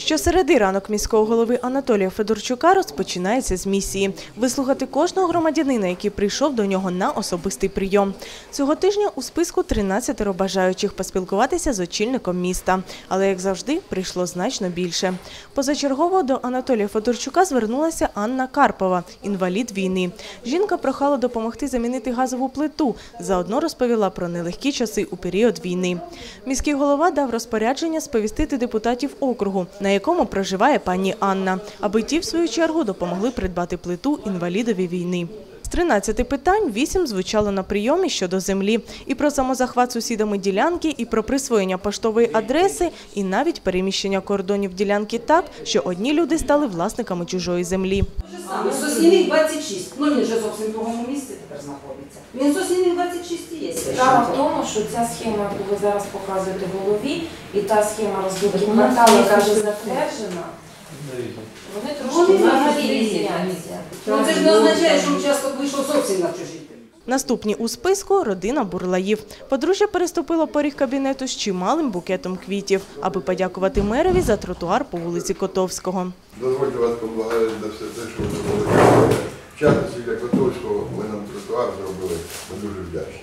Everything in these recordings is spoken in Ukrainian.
Щосереди ранок міського голови Анатолія Федорчука розпочинається з місії – вислухати кожного громадянина, який прийшов до нього на особистий прийом. Цього тижня у списку 13 бажаючих поспілкуватися з очільником міста. Але, як завжди, прийшло значно більше. Позачергово до Анатолія Федорчука звернулася Анна Карпова, інвалід війни. Жінка прохала допомогти замінити газову плиту. Заодно розповіла про нелегкі часи у період війни. Міський голова дав розпорядження сповістити депутатів округу, якому проживає пані Анна, аби ті, в свою чергу, допомогли придбати плиту інвалідові війни. З 13 питань 8 звучало на прийомі щодо землі. І про самозахват сусідами ділянки, і про присвоєння поштової адреси, і навіть переміщення кордонів ділянки так, що одні люди стали власниками чужої землі. Саме Соснівник 26. Ну він же зовсім в другому місці тепер знаходиться. Він Соснівник 26 і є. Справа в тому, що ця схема, яку ви зараз показуєте в голові, і та схема розбудки кварталу, яка вже затверджена, вони трошки взагалі взагалі різняться. Ну це ж не означає, що участок вийшов зовсім на чужі. Наступні у списку – родина Бурлаїв. Подружжя переступило поріг кабінету з чималим букетом квітів, аби подякувати мерові за тротуар по вулиці Котовського. Дозвольте вас поблагодарити за все те, що ви зробили. В частності для Котовського ви нам тротуар зробили. Ми дуже вдячні.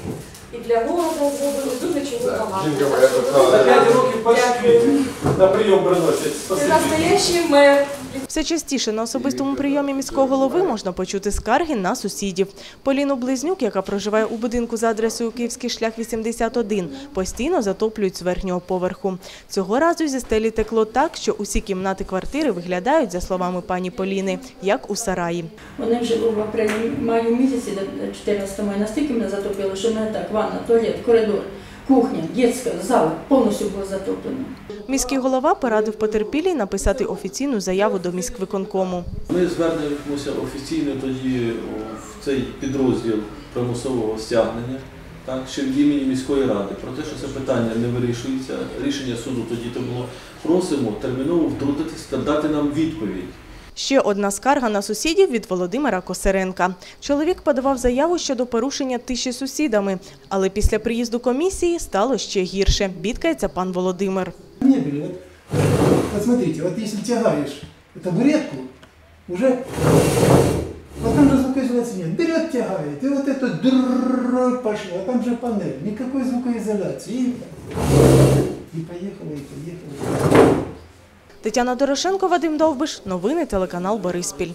І для города зробили дуже чого Так, багато. Жінка моя За писала, 5 років на прийом приносять. Це настоящий мер. Все частіше на особистому прийомі міського голови можна почути скарги на сусідів. Поліну Близнюк, яка проживає у будинку за адресою Київський шлях 81, постійно затоплюють з верхнього поверху. Цього разу зі стелі текло так, що усі кімнати квартири виглядають, за словами пані Поліни, як у сараї. Вони вже в апрелі маю місяці, до 14 мая, настільки мене затопило, що мене так ванна, туалет, коридор, кухня, дитяча, зал повністю було затоплено. Міський голова порадив потерпілій написати офіційну заяву до міськвиконкому. Ми звернемося офіційно тоді в цей підрозділ примусового стягнення, так, ще від імені міської ради, про те, що це питання не вирішується. Рішення суду тоді то було. Просимо терміново втрутитися та дати нам відповідь. Ще одна скарга на сусідів від Володимира Косаренка. Чоловік подавав заяву щодо порушення тиші сусідами, але після приїзду комісії стало ще гірше. Бідкається пан Володимир. мебели. Вот, вот смотрите, вот если тягаешь табуретку, вот там же звукоизоляции нет. Берет, тягает, и вот это дрррррр пошло, а там же панель, никакой звукоизоляции. И поехала, и поехала. Тетяна Дорошенко, Вадим Довбиш. Новини телеканал Бориспіль.